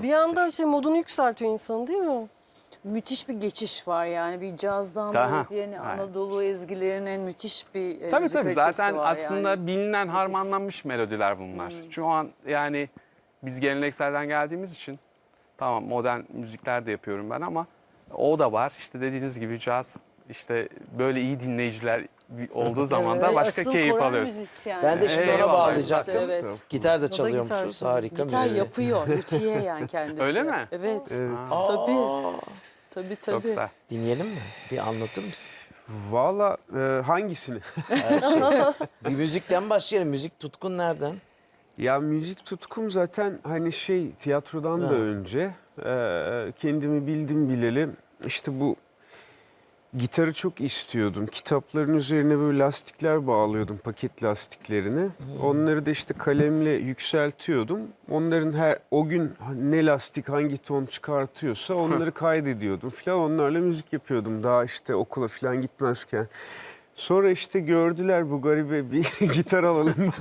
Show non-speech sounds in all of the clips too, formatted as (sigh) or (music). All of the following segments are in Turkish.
Bir anda şey modunu yükseltiyor insanı değil mi? Müthiş bir geçiş var yani bir cazdan Aha, melodiye aynen. Anadolu ezgilerinin müthiş bir e, Tabii müzik tabii zaten var aslında yani. bilinen harmanlanmış melodiler bunlar. Hmm. Şu an yani biz gelenekselden geldiğimiz için tamam modern müzikler de yapıyorum ben ama o da var. İşte dediğiniz gibi caz işte böyle iyi dinleyiciler olduğu zaman da Evet, başka asıl keyif alıyoruz. müzisyen. Ben de şimdi ona Eyvallah. bağlayacaktım. Evet. Gitar da gitar çalıyormuşsunuz. çalıyor. Harika Gitar müzik. yapıyor. (laughs) Lüthiye yani kendisi. Öyle mi? Evet. Evet. Aa, Tabii. Aa, Tabii Çok tabii. güzel. dinleyelim mi? Bir anlatır mısın? Valla e, hangisini? Şey. (laughs) bir müzikten başlayalım. Müzik tutkun nereden? Ya müzik tutkum zaten hani şey tiyatrodan da önce e, kendimi bildim bileli işte bu gitarı çok istiyordum. Kitapların üzerine böyle lastikler bağlıyordum paket lastiklerini. Onları da işte kalemle yükseltiyordum. Onların her o gün ne lastik hangi ton çıkartıyorsa (laughs) onları kaydediyordum falan. Onlarla müzik yapıyordum daha işte okula falan gitmezken. Sonra işte gördüler bu garibe bir (laughs) gitar alalım (laughs)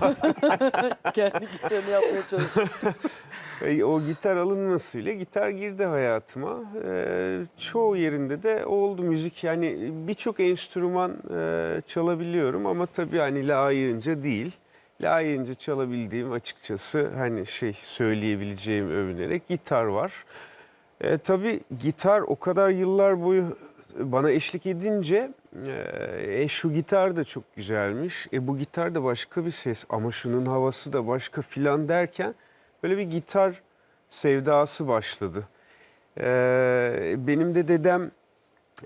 Kendi gitarını yapmaya çalışıyor. (laughs) O gitar alınmasıyla gitar girdi hayatıma. E, çoğu yerinde de oldu müzik. Yani birçok enstrüman e, çalabiliyorum ama tabii hani layığınca değil. Layığınca çalabildiğim açıkçası hani şey söyleyebileceğim övünerek gitar var. E, tabii gitar o kadar yıllar boyu bana eşlik edince e, e, şu gitar da çok güzelmiş. E, bu gitar da başka bir ses ama şunun havası da başka filan derken böyle bir gitar sevdası başladı. E, benim de dedem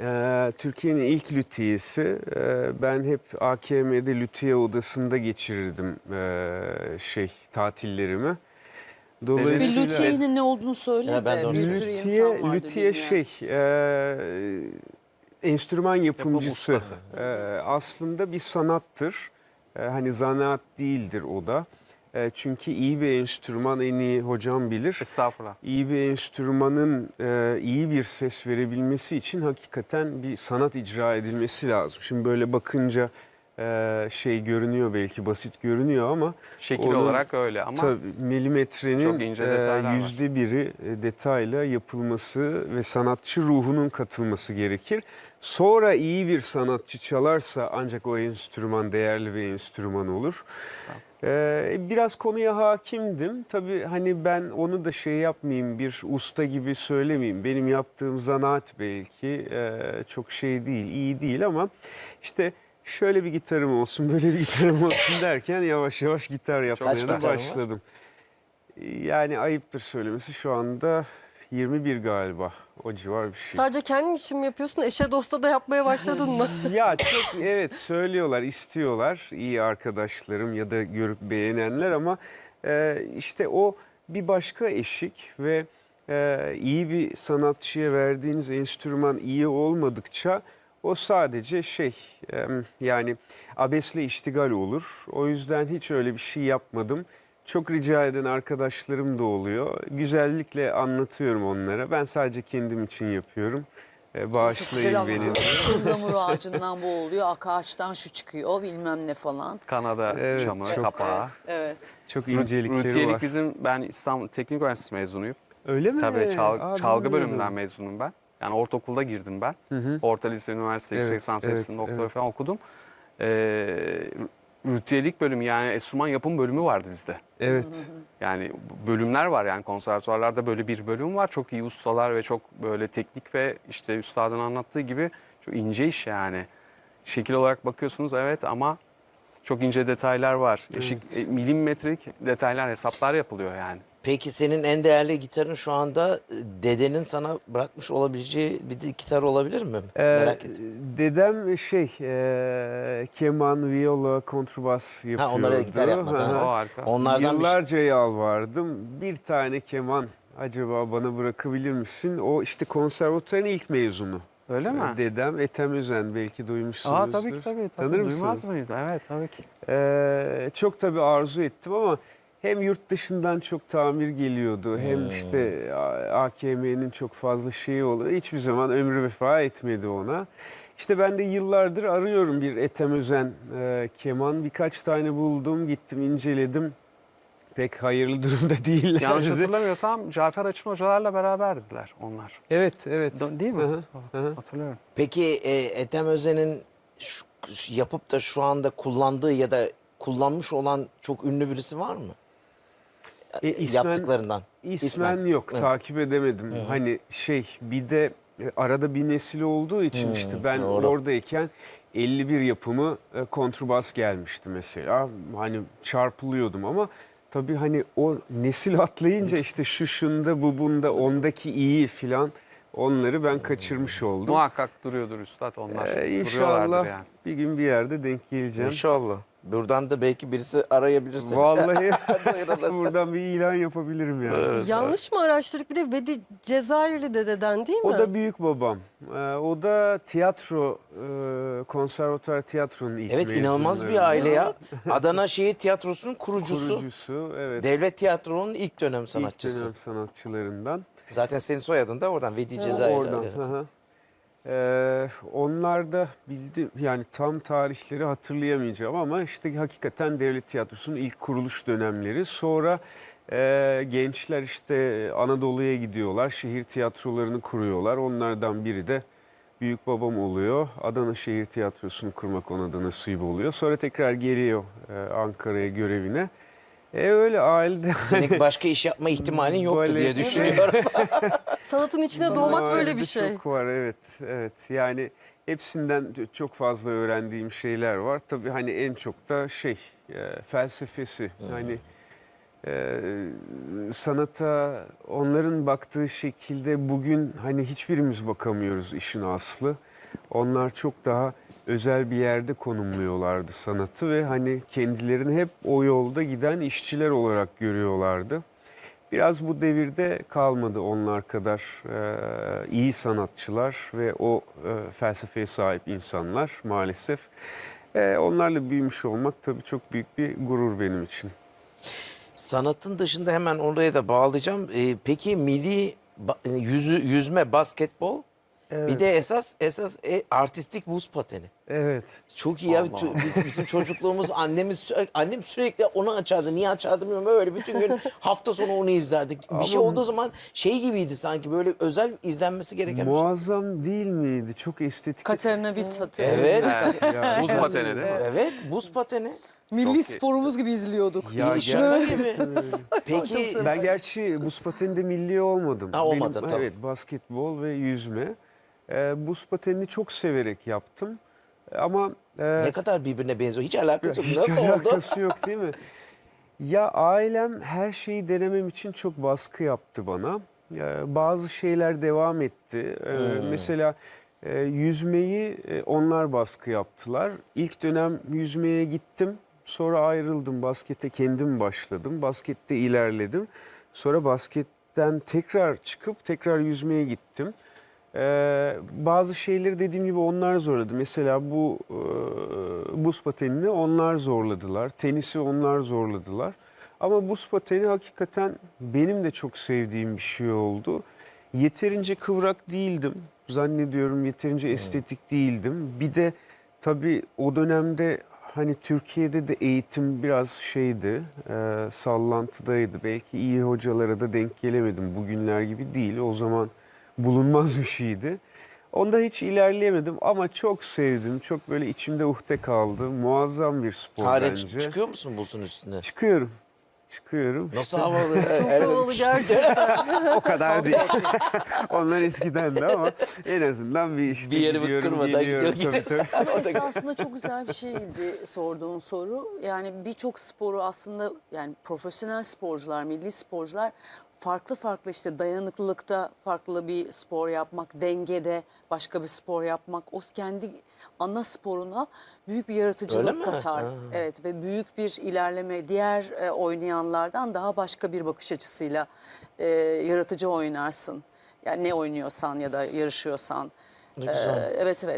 e, Türkiye'nin ilk lütiyesi. E, ben hep AKM'de lütiye odasında geçirirdim e, şey tatillerimi. Bir Dolayısıyla lüthiyenin ne olduğunu söyle Ya ben de bir lüthiye bilmeyen. şey, e, enstrüman yapımcısı. E, aslında bir sanattır. E, hani zanaat değildir o da. E, çünkü iyi bir enstrüman en iyi hocam bilir. Estağfurullah. İyi bir enstrümanın e, iyi bir ses verebilmesi için hakikaten bir sanat icra edilmesi lazım. Şimdi böyle bakınca e, şey görünüyor belki basit görünüyor ama Şekil Onun- olarak öyle ama Tabii milimetrenin e, yüzde biri e, detayla yapılması ve sanatçı ruhunun katılması gerekir. Sonra iyi bir sanatçı çalarsa ancak o enstrüman değerli bir enstrüman olur. Ee, biraz konuya hakimdim. Tabii hani ben onu da şey yapmayayım, bir usta gibi söylemeyeyim. Benim yaptığım zanaat belki e, çok şey değil, iyi değil ama işte şöyle bir gitarım olsun, (laughs) böyle bir gitarım olsun derken yavaş yavaş gitar yapmaya da gitarın var? başladım. Yani ayıptır söylemesi şu anda 21 galiba. O civar bir şey. Sadece kendin için mi yapıyorsun? Eşe dosta da yapmaya başladın mı? (laughs) Ya çok evet söylüyorlar, istiyorlar iyi arkadaşlarım ya da görüp beğenenler ama e, işte o bir başka eşik ve e, iyi bir sanatçıya verdiğiniz enstrüman iyi olmadıkça o sadece şey e, yani abesle iştigal olur. O yüzden hiç öyle bir şey yapmadım. Çok rica eden arkadaşlarım da oluyor. Güzellikle anlatıyorum onlara. Ben sadece kendim için yapıyorum. E, Çok bağışlayın güzel beni. anlatıyor. (laughs) Ağacından bu oluyor, ak ağaçtan şu çıkıyor, bilmem ne falan. Kanada Evet, çamı, çok- kapağı. Evet. Çok incelikleri Rüthiyelik var. bizim ben İstanbul Teknik Üniversitesi mezunuyum. Öyle mi? Tabii çal- Aa, çalgı bilmiyordum. bölümünden mezunum ben. Yani ortaokulda girdim ben. Hı hı. Orta lise, üniversite, yüksek Evet, lisans evet, hepsini doktora evet. falan okudum. Ee, rüthiyelik bölümü yani enstrüman yapım bölümü vardı bizde. Evet. Yani bölümler var yani konservatuvarlarda böyle bir bölüm var. Çok iyi ustalar ve çok böyle teknik ve işte üstadın anlattığı gibi çok ince iş yani. Şekil olarak bakıyorsunuz evet ama çok ince detaylar var. Eşik, e, milimetrik detaylar, hesaplar yapılıyor yani. Peki senin en değerli gitarın şu anda e, dedenin sana bırakmış olabileceği bir de gitar olabilir mi? Ee, Merak ettim. Dedem şey e, keman, viola, kontrbas yapıyordu. onlara gitar yapmadı, ha. O harika. Onlardan bir şey- Yıllarca yalvardım. Bir tane keman acaba bana bırakabilir misin? O işte konservatuarın ilk mezunu. Öyle mi? Dedem Ethem Özen belki duymuşsunuzdur. Aa tabii ki tabii. tabii. Tanır Duymaz mısınız? mıyım? Evet tabii ki. Ee, çok tabii arzu ettim ama hem yurt dışından çok tamir geliyordu hem işte A- AKM'nin çok fazla şeyi oluyor. Hiçbir zaman ömrü vefa etmedi ona. İşte ben de yıllardır arıyorum bir Ethem Özen e, keman. Birkaç tane buldum, gittim inceledim. pek hayırlı (laughs) durumda değillerdi. Yanlış hatırlamıyorsam Cafer Açın hocalarla beraberdiler onlar. Evet, evet. Do- Değil mi? Hı hı. Hatırlıyorum. Peki e, Ethem Özen'in şu yapıp da şu anda kullandığı ya da kullanmış olan çok ünlü birisi var mı? E, ismen- Yaptıklarından. İsmen yok, Hı. takip edemedim. Hani şey bir de e, arada bir nesil olduğu için işte ben doğru. oradayken 51 yapımı e, kontrbas gelmişti mesela. Hani çarpılıyordum ama tabii hani o nesil (laughs) atlayınca işte şu şunda bu bunda ondaki iyi filan onları ben kaçırmış oldum. Muhakkak duruyordur üstad onlar. Ee, inşallah yani. bir gün bir yerde denk geleceğim. İnşallah. Buradan da belki birisi arayabilirse. Vallahi (laughs) (laughs) buradan bir ilan yapabilirim yani. Yanlış mı araştırdık? Bir de Vedi Cezayirli dededen değil mi? O da büyük babam. Ee, o da tiyatro, e, konservatuar tiyatronun ilk Evet inanılmaz bir aile ya. (laughs) Adana Şehir Tiyatrosu'nun kurucusu. Kurucusu, evet. Devlet Tiyatro'nun ilk dönem İlk sanatçısı. dönem sanatçılarından. Zaten senin soyadın da oradan Vedi Cezayir. Oradan. hı hı. Ee, onlar da bildi yani tam tarihleri hatırlayamayacağım ama işte hakikaten devlet tiyatrosunun ilk kuruluş dönemleri. Sonra e, gençler işte Anadolu'ya gidiyorlar, şehir tiyatrolarını kuruyorlar. Onlardan biri de büyük babam oluyor. Adana Şehir Tiyatrosu'nu kurmak ona da nasip oluyor. Sonra tekrar geliyor e, Ankara'ya görevine. E öyle ailede (laughs) Senin başka iş yapma ihtimalin yoktu Böyle- diye (laughs) düşünüyorum. Sanatın içine doğmak böyle bir şey. Çok var evet evet yani hepsinden çok fazla öğrendiğim şeyler var. Tabii hani en çok da şey e, felsefesi hani e, sanata onların baktığı şekilde bugün hani hiçbirimiz bakamıyoruz işin aslı. Onlar çok daha özel bir yerde konumluyorlardı sanatı ve hani kendilerini hep o yolda giden işçiler olarak görüyorlardı. Biraz bu devirde kalmadı onlar kadar e, iyi sanatçılar ve o e, felsefeye sahip insanlar maalesef. E, onlarla büyümüş olmak tabii çok büyük bir gurur benim için. Sanatın dışında hemen oraya da bağlayacağım. Ee, peki milli ba- yüzü, yüzme, basketbol bir de esas esas e, artistik buz pateni. Evet. Çok iyi ya. Bütün- Bizim çocukluğumuz annemiz sürekli, annem sürekli onu açardı. Niye açardı bilmiyorum. Böyle bütün gün hafta sonu onu izlerdik. Bir şey olduğu zaman şey gibiydi sanki böyle özel izlenmesi gereken bir şey. Muazzam değil miydi? Çok estetik. Katerina Witt hatırlıyorum. Evet. Evet. Ya. Buz pateni değil mi? Evet buz pateni. Milli Çok iyi. sporumuz gibi izliyorduk. Ya İyi, şaka gibi. (laughs) Peki Ben gerçi buz pateninde milli olmadım. Ha, olmadın, Benim, tamam. Evet basketbol ve yüzme. Ee, buz patenini çok severek yaptım. Ama e, ne kadar birbirine benziyor. Hiç alakası yok. Hiç Nasıl oldu? alakası yok değil mi? (laughs) Ya ailem her şeyi denemem için çok baskı yaptı bana. Ee, Bazı şeyler devam etti. Ee. Mesela e, yüzmeyi e, onlar baskı yaptılar. İlk dönem yüzmeye gittim. Sonra ayrıldım. Baskete kendim başladım. Baskette ilerledim. Sonra basketten tekrar çıkıp tekrar yüzmeye gittim. Ee, bazı şeyleri dediğim gibi onlar zorladı. Mesela bu e, buz patenini onlar zorladılar. Tenisi onlar zorladılar. Ama buz pateni hakikaten benim de çok sevdiğim bir şey oldu. Yeterince kıvrak değildim. Zannediyorum yeterince estetik değildim. Bir de tabii o dönemde hani Türkiye'de de eğitim biraz şeydi, e, sallantıdaydı. Belki iyi hocalara da denk gelemedim. Bugünler gibi değil. O zaman bulunmaz bir şeydi. Onda hiç ilerleyemedim ama çok sevdim. Çok böyle içimde uhde kaldı. Muazzam bir spor Hala bence. çık- çıkıyor musun buzun üstüne? Çıkıyorum. Çıkıyorum. Nasıl havalı? Çok havalı gerçekten. (laughs) O kadar değil. (laughs) Onlar eskiden de ama en azından bir işte Bir yerimi gidiyorum, kırmadan geliyorum. gidiyor, Tabii, tabii. Ama (laughs) esasında çok güzel bir şeydi sorduğun soru. Yani birçok sporu aslında yani profesyonel sporcular, milli sporcular farklı farklı işte dayanıklılıkta farklı bir spor yapmak, dengede başka bir spor yapmak, o kendi ana sporuna büyük bir yaratıcılık katar. Ha. Evet ve büyük bir ilerleme diğer e, oynayanlardan daha başka bir bakış açısıyla e, yaratıcı oynarsın. Yani ne oynuyorsan ya da yarışıyorsan. Ne güzel. Ee, evet evet.